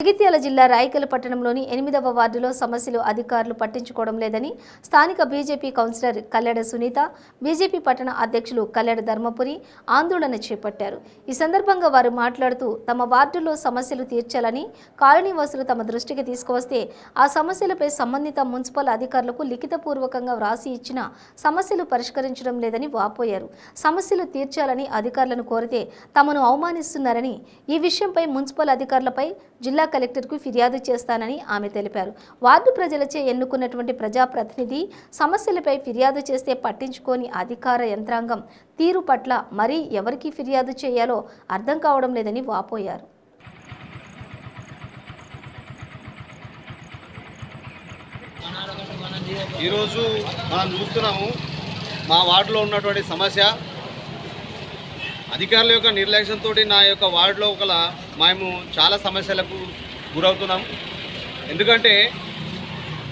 జగిత్యాల జిల్లా రాయకల్ పట్టణంలోని ఎనిమిదవ వార్డులో సమస్యలు అధికారులు పట్టించుకోవడం లేదని స్థానిక BJP councillor Kalleda Sunitha BJP పట్టణ అధ్యక్షులు కల్లెడ ధర్మపురి ఆందోళన చేపట్టారు. ఈ సందర్భంగా వారు మాట్లాడుతూ తమ వార్డులో సమస్యలు తీర్చాలని కాలనీవాసులు తమ దృష్టికి తీసుకువస్తే ఆ సమస్యలపై సంబంధిత మున్సిపల్ అధికారులకు లిఖితపూర్వకంగా వ్రాసి ఇచ్చిన సమస్యలు పరిష్కరించడం లేదని వాపోయారు. సమస్యలు తీర్చాలని అధికారులను కోరితే తమను అవమానిస్తున్నారని ఈ విషయంపై మున్సిపల్ అధికారులపై జిల్లా కలెక్టర్కు ఫిర్యాదు చేస్తానని ఆమె తెలిపారు. వార్డు ప్రజలచే ఎన్నుకున్నటువంటి ప్రజాప్రతినిధి సమస్యలపై ఫిర్యాదు చేస్తే పట్టించుకోని అధికార యంత్రాంగం తీరు పట్ల మరీ ఎవరికి ఫిర్యాదు చేయాలో అర్థం కావడం లేదని వాపోయారు. ఈరోజు మనం చూస్తున్నాము మా వార్డులో ఉన్నటువంటి సమస్య అధికారుల యొక్క నిర్లక్ష్యంతో నా యొక్క వార్డులో ఒకల మేము చాలా సమస్యలకు గురవుతున్నాం. ఎందుకంటే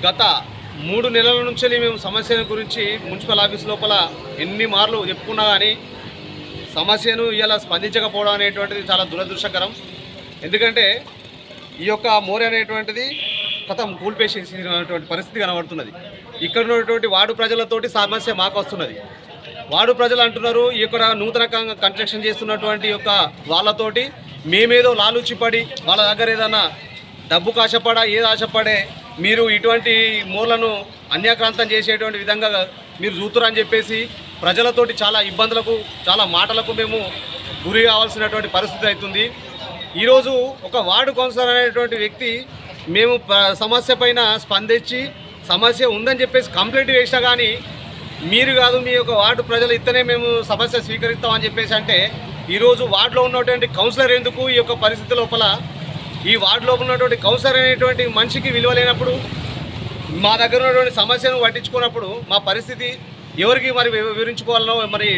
గత మూడు నెలల నుంచి మేము సమస్యల గురించి మున్సిపల్ ఆఫీస్ లోపల ఎన్ని మార్లు చెప్పుకున్నా కానీ సమస్యను ఇలా స్పందించకపోవడం అనేటువంటిది చాలా దురదృష్టకరం. ఎందుకంటే ఈ యొక్క మోరి అనేటువంటిది కథం కూల్పేసేసినటువంటి పరిస్థితి కనబడుతున్నది. ఇక్కడ ఉన్నటువంటి వార్డు ప్రజలతోటి సమస్య మాకు వస్తున్నది వార్డు ప్రజలు అంటున్నారు ఇక్కడ నూతన కన్స్ట్రక్షన్ చేస్తున్నటువంటి యొక్క వాళ్ళతోటి మేమేదో లాలూచిపడి వాళ్ళ దగ్గర ఏదైనా డబ్బు ఆశపడా ఏది ఆశపడే మీరు ఇటువంటి మూలను అన్యాక్రాంతం చేసేటువంటి విధంగా మీరు చూతురని చెప్పేసి ప్రజలతోటి చాలా ఇబ్బందులకు చాలా మాటలకు మేము గురి కావాల్సినటువంటి పరిస్థితి అవుతుంది. ఈరోజు ఒక వార్డు కౌన్సిలర్ అనేటువంటి వ్యక్తి మేము సమస్య పైన స్పందించి సమస్య ఉందని చెప్పేసి కంప్లైంట్ వేసినా కానీ మీరు కాదు మీ యొక్క వార్డు ప్రజలు ఇత్తనే మేము సమస్య స్వీకరిస్తామని చెప్పేసి అంటే ఈరోజు వార్డులో ఉన్నటువంటి కౌన్సిలర్ ఎందుకు ఈ యొక్క పరిస్థితి లోపల? ఈ వార్డులో ఉన్నటువంటి కౌన్సిలర్ అనేటువంటి మనిషికి విలువ లేనప్పుడు మా దగ్గర ఉన్నటువంటి సమస్యను పట్టించుకున్నప్పుడు మా పరిస్థితి ఎవరికి మరి వివరించుకోవాలనో మరి